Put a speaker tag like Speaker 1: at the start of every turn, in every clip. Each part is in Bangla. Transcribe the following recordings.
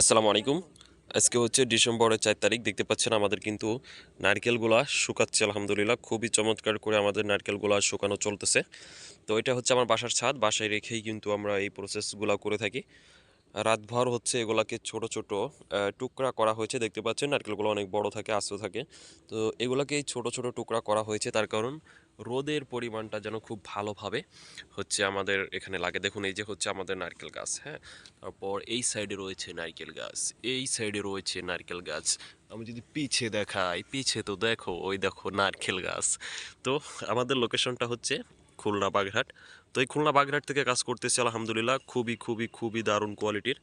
Speaker 1: আসসালামু আলাইকুম। আজকে হচ্ছে ডিসেম্বরের চার তারিখ। দেখতে পাচ্ছেন আমাদের কিন্তু নারকেলগুলা শুকাচ্ছে, আলহামদুলিল্লাহ। খুবই চমৎকার করে আমাদের নারকেলগুলা শুকানো চলতেছে। তো এটা হচ্ছে আমার বাসার ছাদ। বাসায় রেখেই কিন্তু আমরা এই প্রসেসগুলো করে থাকি। রাতভর হচ্ছে এগুলাকে ছোট ছোট টুকরা করা হয়েছে। দেখতে পাচ্ছেন নারকেলগুলো অনেক বড় থাকে, আস্ত থাকে। তো এগুলাকে ছোট ছোট টুকরা করা হয়েছে। তার কারণ রোদের পরিমাণটা যেন খুব ভালোভাবে হচ্ছে আমাদের এখানে লাগে। দেখুন, এই যে হচ্ছে আমাদের নারকেল গাছ হ্যাঁ? তারপর এই সাইডে রয়েছে নারকেল গাছ, এই সাইডে রয়েছে নারকেল গাছ। আমি যদি পিছে দেখাই, পিছে তো দেখো, ওই দেখো নারকেল গাছ। তো আমাদের লোকেশনটা হচ্ছে খুলনা বাগেরহাট। তো এই খুলনা বাগেরহাট থেকে কাজ করতেছি আলহামদুলিল্লাহ, খুবই খুবই খুবই দারুণ কোয়ালিটির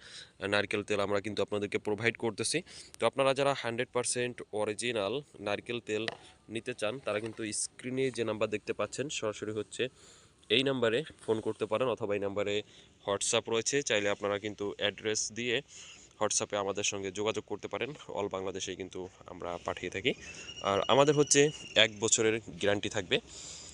Speaker 1: নারকেল তেল আমরা কিন্তু আপনাদেরকে প্রোভাইড করতেছি। তো আপনারা যারা হান্ড্রেড পারসেন্ট অরিজিনাল নারকেল তেল নিতে চান, তারা কিন্তু স্ক্রিনে যে নাম্বার দেখতে পাচ্ছেন, সরাসরি হচ্ছে এই নাম্বারে ফোন করতে পারেন অথবা এই নাম্বারে হোয়াটসঅ্যাপ রয়েছে। চাইলে আপনারা কিন্তু অ্যাড্রেস দিয়ে হোয়াটসঅ্যাপে আমাদের সঙ্গে যোগাযোগ করতে পারেন। অল বাংলাদেশে কিন্তু আমরা পাঠিয়ে থাকি। আর আমাদের হচ্ছে এক বছরের গ্যারান্টি থাকবে।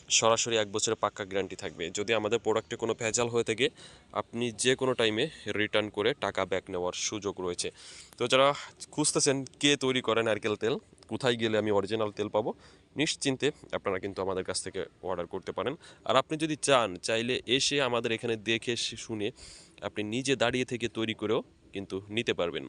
Speaker 1: সরাসরি এক বছরের পাক্কা গ্যারান্টি থাকবে। যদি আমাদের প্রোডাক্টে কোনো ভেজাল হয়ে থাকে, আপনি যে কোনো টাইমে রিটার্ন করে টাকা ব্যাক নেওয়ার সুযোগ রয়েছে। তো যারা খুঁজতেছেন কে তৈরি করে নারকেল তেল, কোথায় গেলে আমি অরিজিনাল তেল পাবো, নিশ্চিন্তে আপনারা কিন্তু আমাদের কাছ থেকে অর্ডার করতে পারেন। আর আপনি যদি চান, চাইলে এসে আমাদের এখানে দেখে শুনে আপনি নিজে দাঁড়িয়ে থেকে তৈরি করেও কিন্তু নিতে পারবেন।